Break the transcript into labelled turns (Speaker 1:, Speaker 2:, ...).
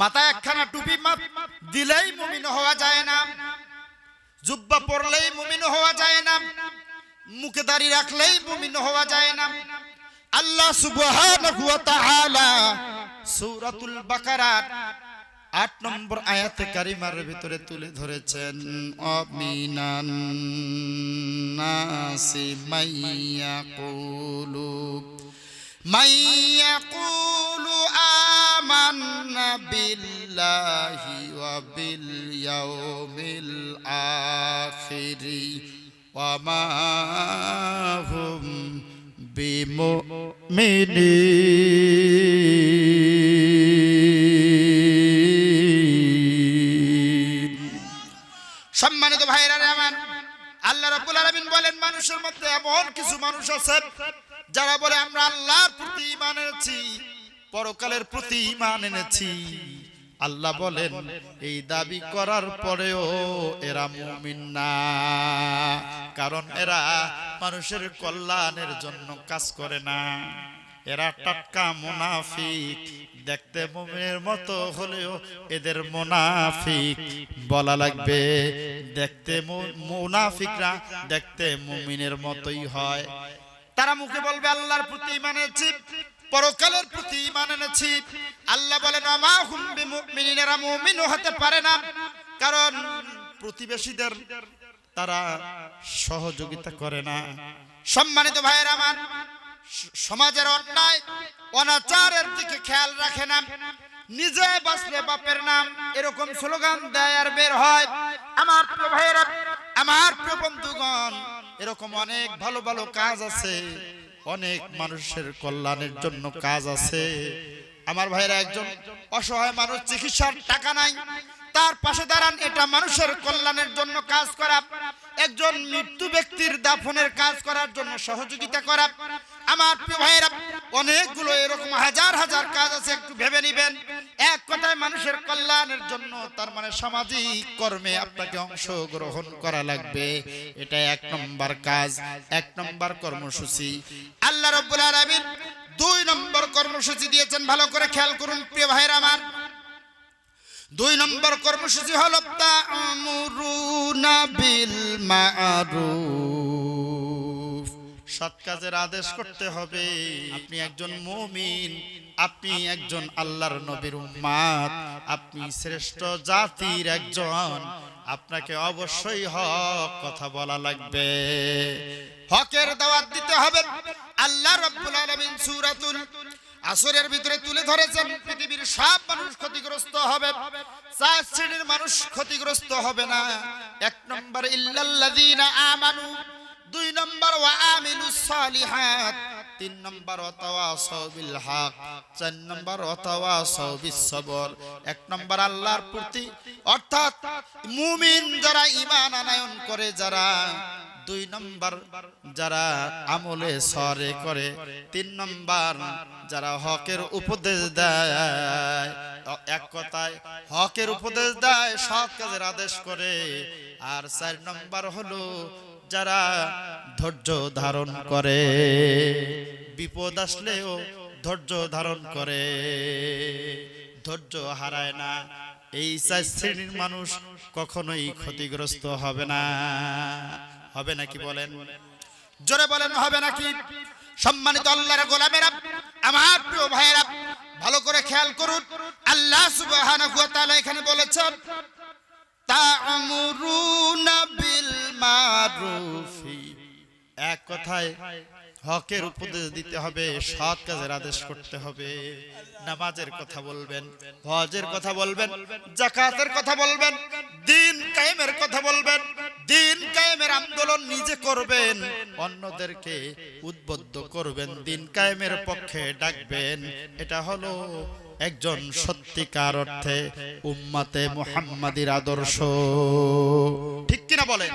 Speaker 1: মাথায় একখানা টুপি মাপ দিলেই মুমিন হওয়া যায় না। জুব্বা পরলেই মুমিন হওয়া যায় না। মুখে দাড়ি রাখলেই মুমিন হওয়া যায় না। আল্লাহ সুবহানাহু ওয়া তাআলা সূরাতুল বাকারা আট নম্বর আয়াতে কারিমার ভিতরে তুলে ধরেছেন, অমিনান নাসি মাইয়া কুলু ইয়াউমিল আখিরি। ওয়া মা হুম বিমুমিনিন। সম্মানিত ভাইরা আমার আল্লাহ রাব্বুল আলামিন বলেন, মানুষের মধ্যে এমন কিছু মানুষ আছে, যারা বলে, আমরা আল্লাহর প্রতি ঈমান এনেছি, পরকালের প্রতি ঈমান এনেছি। আল্লাহ বলেন এই দাবি করার পরেও এরা মুমিন না। কারণ এরা মানুষের কল্যাণের জন্য কাজ করে না। এরা টাটকা মুনাফিক। দেখতে মুমিনের মতো হলেও এদের মুনাফিক বলা লাগবে। দেখতে মুনাফিকরা দেখতে মুমিনের মতোই হয়। তারা মুখে বলবে আল্লাহর প্রতি মানে পরকালের প্রতি ঈমান এনেছি। আল্লাহ বলেন, আমা হুম বিমুমিনিন এরা মুমিনও হতে পারে না। কারণ প্রতিবেশীদের তারা সহযোগিতা করে না। সম্মানিত ভাইয়ের আমার সমাজের অন্যায়, অনাচারের দিকে খেয়াল রাখে না। নিজে বাঁচলে বাপের নাম, এরকম স্লোগান দেয় আর বের হয়। আমার ভাইয়েরা, আমার বন্ধুগণ, এরকম অনেক ভালো ভালো কাজ আছে। অনেক মানুষের কল্যাণের জন্য কাজ আছে। আমার ভাইরা একজন অসহায় মানুষ চিকিৎসার টাকা নাই। তার পাশে দাঁড়ান এটা মানুষের কল্যাণের জন্য কাজ করা। একজন মৃত্যু ব্যক্তির দাফনের কাজ করার জন্য সহযোগিতা করা। আমার প্রিয় ভাইয়েরা অনেকগুলো এরকম হাজার হাজার কাজ আছে একটু ভেবে নিবেন। এক কথায় মানুষের কল্যাণের জন্য তার মানে সামাজিক কর্মে আপনাকে অংশগ্রহণ করা লাগবে। এটা এক নম্বর কাজ এক নম্বর কর্মসূচি। আল্লাহ রব্বুল আলামিন দুই নম্বর কর্মসূচি দিয়েছেন, ভালো করে খেয়াল করুন প্রিয় ভাইয়েরা আমার। দুই নম্বর কর্মসূচি হলো সৎ কাজের আদেশ করতে হবে। আপনি একজন মুমিন, আপনি একজন আল্লাহর নবীর উম্মাত আপনি শ্রেষ্ঠ জাতির একজন। আপনাকে অবশ্যই হক কথা বলা লাগবে। হকের দাওয়াত দিতে হবে। আল্লাহ রাব্বুল আলামিন সূরাতুল আসরের ভিতরে তুলে ধরেছেন, পৃথিবীর সব মানুষ ক্ষতিগ্রস্ত হবে। চার শ্রেণির মানুষ ক্ষতিগ্রস্ত হবে না। এক নম্বর, ইল্লাল্লাযীনা আমানু। দুই নম্বর, ওয়া আমিলুস সালিহাত। তিন নম্বর বিল হক চার নম্বর ওয়াতাওয়াসাউ বিস সবর এক নম্বর, আল্লাহর প্রতি। অর্থাৎ মুমিন যারা ঈমান আনায়ন করে, যারা দুই নম্বর যারা আমলে সরে করে, তিন নম্বর যারা হকের উপদেশ দেয়। এক কথায়, হকের উপদেশ দেয়, সৎ কাজের আদেশ করে। আর চার নম্বর হলো যারা ধৈর্য ধারণ করে। বিপদ আসলেও ধৈর্য ধারণ করে। ধৈর্য হারায় না। এই চার শ্রেণির মানুষ কখনোই ক্ষতিগ্রস্ত হবে না। হবে নাকি বলেন? জোরে বলেন হবে নাকি? সম্মানিত আল্লাহর গোলামেরা আমার প্রিয় ভাইয়েরা ভালো করে খেয়াল করুন। আল্লাহ সুবহানাহু ওয়া তাআলা এখানে বলেছেন তা'মুরুনা বিল মারুফি। এক কথায় হকের উপদেশ দিতে হবে সৎ কাজের আদেশ করতে হবে। নামাজের কথা বলবেন হজের কথা বলবেন জাকাতের কথা বলবেন দিন কায়েমের কথা বলবেন দিন কায়েমের আন্দোলন নিজে করবেন, অন্যদেরকে উদ্বুদ্ধ করবেন, দিন কায়েমের পক্ষে ডাকবেন। এটা হলো একজন সত্যিকার অর্থে উম্মাতে মুহাম্মাদির আদর্শ। ঠিক কিনা বলেন?